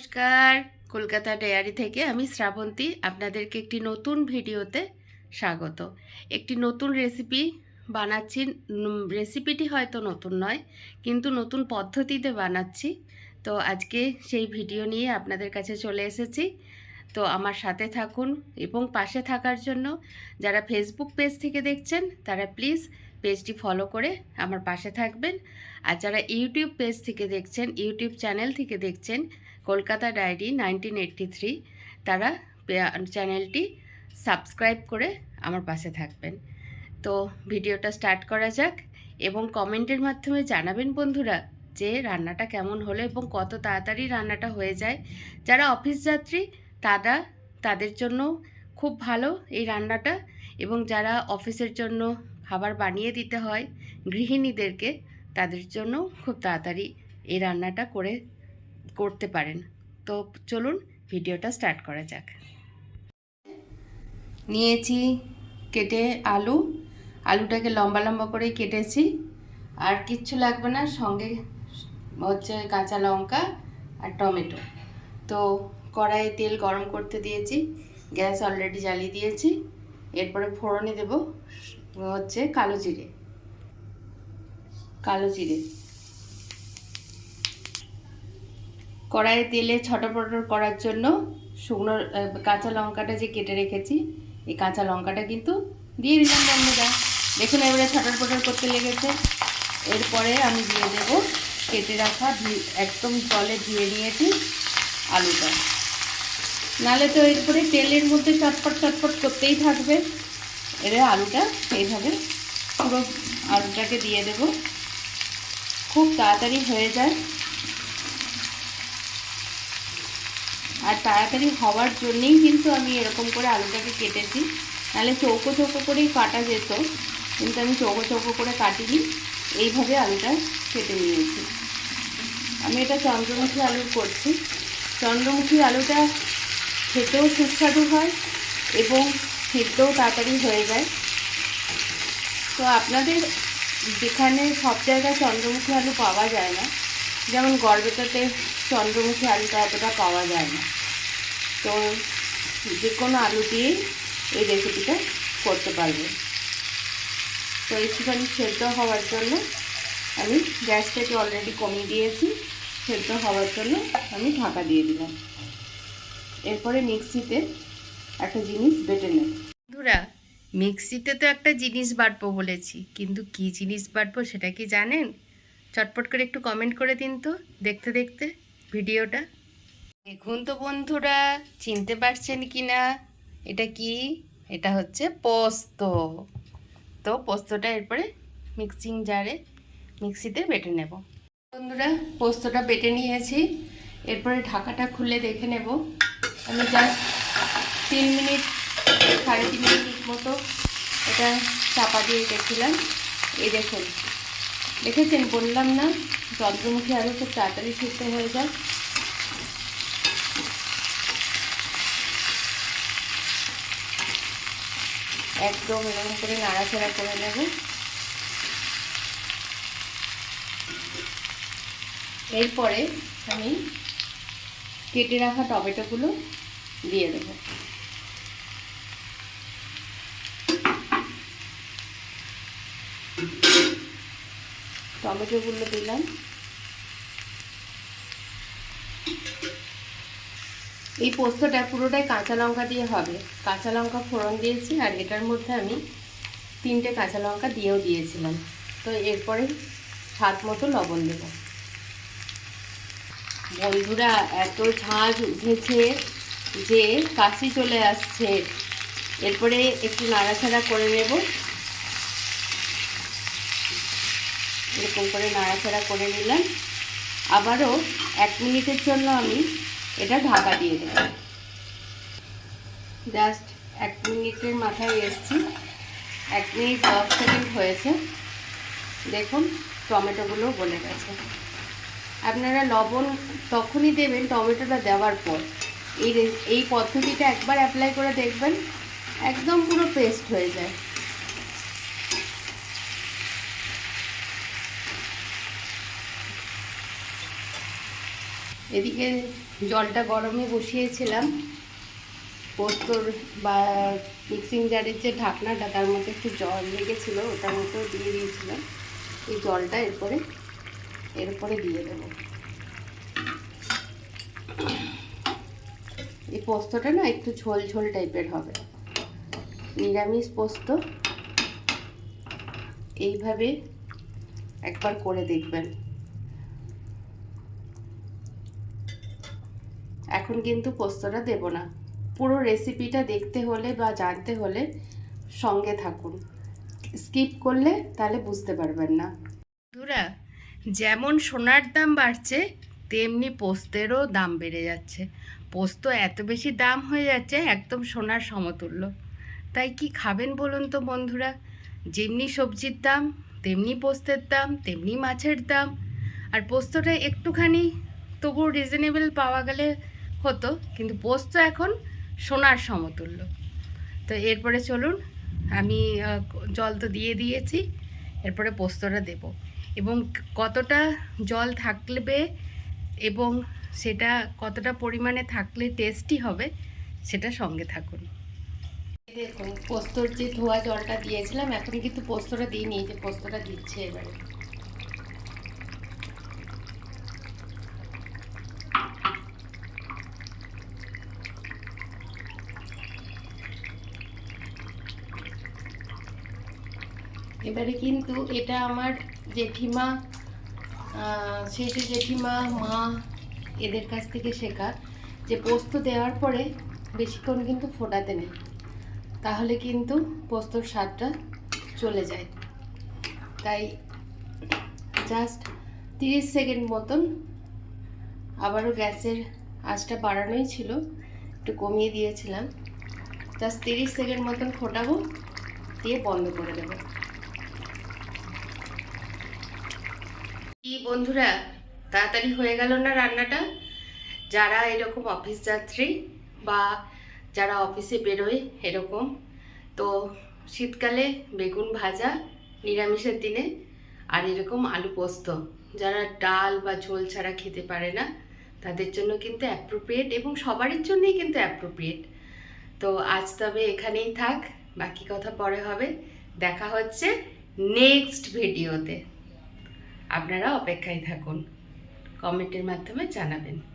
নমস্কার। কলকাতা ডেয়ারি থেকে আমি শ্রাবন্তী, আপনাদেরকে একটি নতুন ভিডিওতে স্বাগত। একটি নতুন রেসিপি বানাচ্ছি রেসিপিটি হয়তো নতুন নয়, কিন্তু নতুন পদ্ধতিতে বানাচ্ছি। তো আজকে সেই ভিডিও নিয়ে আপনাদের কাছে চলে এসেছি। তো আমার সাথে থাকুন এবং পাশে থাকার জন্য যারা ফেসবুক পেজ থেকে দেখছেন, তারা প্লিজ পেজটি ফলো করে আমার পাশে থাকবেন। আর যারা ইউটিউব পেজ থেকে দেখছেন ইউটিউব চ্যানেল থেকে দেখছেন Kolkata diary nineteen eighty three তারা চ্যানেলটি সাবস্ক্রাইব করে আমার পাশে থাকবেন। তো ভিডিওটা স্টার্ট করা যাক এবং কমেন্টের মাধ্যমে জানাবেন বন্ধুরা যে রান্নাটা কেমন হলো এবং কত তাড়াতাড়ি রান্নাটা হয়ে যায়। যারা অফিস যাত্রী, তারা তাদের জন্য খুব ভালো এই রান্নাটা এবং যারা অফিসের জন্য খাবার বানিয়ে দিতে হয় গৃহিণীদেরকে, তাদের জন্য খুব তাড়াতাড়ি এই রান্নাটা করে করতে পারেন। তো চলুন ভিডিওটা স্টার্ট করা যাক। নিয়েছি কেটে আলু। আলুটাকে লম্বা লম্বা করে কেটেছি। আর কিচ্ছু লাগবে না, সঙ্গে হচ্ছে কাঁচা লঙ্কা আর টমেটো। তো কড়াইয়ে তেল গরম করতে দিয়েছি, গ্যাস অলরেডি জ্বালিয়ে দিয়েছি। এরপরে ফোড়নে দেব হচ্ছে কালো জিরে। কালো জিরে। কড়াইয়ে তেলে ছটপটর করার জন্য শুকনো কাঁচা লঙ্কাটা যে কেটে রেখেছি, এই কাঁচা লঙ্কাটা কিন্তু দিয়ে দিলাম বন্ধুরা। দেখুন এবারে ছটরপটর করতে লেগেছে। এরপরে আমি দিয়ে দেব কেটে রাখা একদম জলে ধুয়ে নিয়েছি আলুটা। নালে তো এরপরে তেলের মধ্যে চটপট চটপট করতেই থাকবে। এবারে আলুটা এইভাবে পুরো আলুটাকে দিয়ে দেব। খুব তাড়াতাড়ি হয়ে যায়। আর তাড়াতাড়ি হওয়ার জন্যেই কিন্তু আমি এরকম করে আলুটাকে কেটেছি। নাহলে চৌকো চৌকো করেই কাটা যেত, কিন্তু আমি চৌকো চৌকো করে কাটিনি, এইভাবে আলুটা কেটে নিয়েছি। আমি এটা চন্দ্রমুখী আলু করছি। চন্দ্রমুখী আলুটা খেতেও সুস্বাদু হয় এবং সিদ্ধও তাড়াতাড়ি হয়ে যায়। তো আপনাদের যেখানে সব জায়গায় চন্দ্রমুখী আলু পাওয়া যায় না যেমন গড়বেতাতে চন্দ্রমুখী আলুটা অতটা পাওয়া যায় না। তো যে কোনো আলু দিয়েই এই রেসিপিটা করতে পারবে। তো একটুখানি সেদ্ধ হওয়ার জন্য আমি গ্যাসটাকে অলরেডি কমিয়ে দিয়েছি। সেদ্ধ হওয়ার জন্য আমি ঢাকা দিয়ে দিলাম। এরপরে মিক্সিতে একটা জিনিস বেটে নেব। বন্ধুরা, মিক্সিতে তো একটা জিনিস বাটবো বলেছি, কিন্তু কি জিনিস বাটবো সেটা কি জানেন? চটপট করে একটু কমেন্ট করে দিন তো, দেখতে দেখতে ভিডিওটা। দেখুন তো বন্ধুরা, চিনতে পারছেন কি না এটা কি? এটা হচ্ছে পোস্ত। তো পোস্তটা এরপরে মিক্সিং জারে মিক্সিতে বেটে নেব। বন্ধুরা, পোস্তটা বেটে নিয়েছি। এরপরে ঢাকাটা খুলে দেখে নেব। আমি জাস্ট তিন মিনিট, সাড়ে তিন মিনিট মতো এটা চাপা দিয়ে রেখেছিলাম। এই দেখুন দেখেছেন বললাম না, চন্দ্রমুখী আলু খুব তাড়াতাড়ি সিদ্ধ হয়ে যায়। একদম এরকম করে নাড়াচাড়া করে নেব। এরপরে আমি কেটে রাখা টমেটোগুলো দিয়ে দেবো। টমেটোগুলো দিলাম। এই পোস্তটা পুরোটাই কাঁচা লঙ্কা দিয়ে হবে। কাঁচা লঙ্কা ফোড়ন দিয়েছি আর এটার মধ্যে আমি তিনটে কাঁচা লঙ্কা দিয়েও দিয়েছিলাম। তো এরপরে স্বাদ মতো লবণ দেব। বন্ধুরা, এত ঝাঁঝ উঠেছে যে কাশি চলে আসছে। এরপরে একটু নাড়াচাড়া করে নেব। এরকম করে নাড়াচাড়া করে নিলাম। আবারও এক মিনিটের জন্য আমি এটা ঢাকা দিয়ে দেব। জাস্ট এক মিনিটের মাথায় এসছি। এক মিনিট দশ সেকেন্ড হয়েছে। দেখুন, টমেটোগুলো গলে গেছে। আপনারা লবণ তখনই দেবেন টমেটোটা দেওয়ার পর। এই এই পদ্ধতিটা একবার অ্যাপ্লাই করে দেখবেন, একদম পুরো পেস্ট হয়ে যায়। এদিকে জলটা গরমে বসিয়েছিলাম। পোস্তর বা মিক্সিং জারের যে ঢাকনাটা, তার মধ্যে একটু জল লেগেছিল, ওটার মধ্যেও দিয়ে দিয়েছিলাম। এই জলটা এরপরে এরপরে দিয়ে দেবো। এই পোস্তটা না একটু ঝোল ঝোল টাইপের হবে। নিরামিষ পোস্ত। এইভাবে একবার করে দেখবেন। এখন কিন্তু পোস্তটা দেব না। পুরো রেসিপিটা দেখতে হলে বা জানতে হলে সঙ্গে থাকুন। স্কিপ করলে তাহলে বুঝতে পারবেন না। বন্ধুরা, যেমন সোনার দাম বাড়ছে, তেমনি পোস্তেরও দাম বেড়ে যাচ্ছে। পোস্ত এত বেশি দাম হয়ে যাচ্ছে, একদম সোনার সমতুল্য। তাই কি খাবেন বলুন তো বন্ধুরা? যেমনি সবজির দাম, তেমনি পোস্তের দাম, তেমনি মাছের দাম। আর পোস্তটা একটুখানি তবু রিজনেবল পাওয়া গেলে হতো, কিন্তু পোস্ত এখন সোনার সমতুল্য। তো এরপরে চলুন, আমি জল তো দিয়ে দিয়েছি, এরপরে পোস্তটা দেব। এবং কতটা জল থাকবে এবং সেটা কতটা পরিমাণে থাকলে টেস্টি হবে, সেটা সঙ্গে থাকুন। দেখুন, পোস্তর যে ধোয়া জলটা দিয়েছিলাম এখন কিন্তু পোস্তটা দিইনি যে পোস্তটা দিচ্ছে এবারে। এবারে কিন্তু এটা আমার জেঠিমা শেষে জেঠিমা, মা এদের কাছ থেকে শেখা যে পোস্ত দেওয়ার পরে বেশিক্ষণ কিন্তু ফোটাতে নেই। তাহলে কিন্তু পোস্তর স্বাদটা চলে যায়। তাই জাস্ট তিরিশ সেকেন্ড মতন আবারও গ্যাসের আঁচটা বাড়ানোই ছিল, একটু কমিয়ে দিয়েছিলাম। জাস্ট তিরিশ সেকেন্ড মতন ফোটাবো, দিয়ে বন্ধ করে দেবো। বন্ধুরা, তাড়াতাড়ি হয়ে গেল না রান্নাটা? যারা এরকম অফিস যাত্রী বা যারা অফিসে বেরোয় এরকম, তো শীতকালে বেগুন ভাজা নিরামিষের দিনে আর এরকম আলু পোস্ত। যারা ডাল বা ঝোল ছাড়া খেতে পারে না, তাদের জন্য কিন্তু অ্যাপ্রোপ্রিয়েট এবং সবারই জন্যই কিন্তু অ্যাপ্রোপ্রিয়েট তো আজ তবে এখানেই থাক, বাকি কথা পরে হবে। দেখা হচ্ছে নেক্সট ভিডিওতে আপনারা অপেক্ষায় থাকুন। কমেন্টের মাধ্যমে জানাবেন।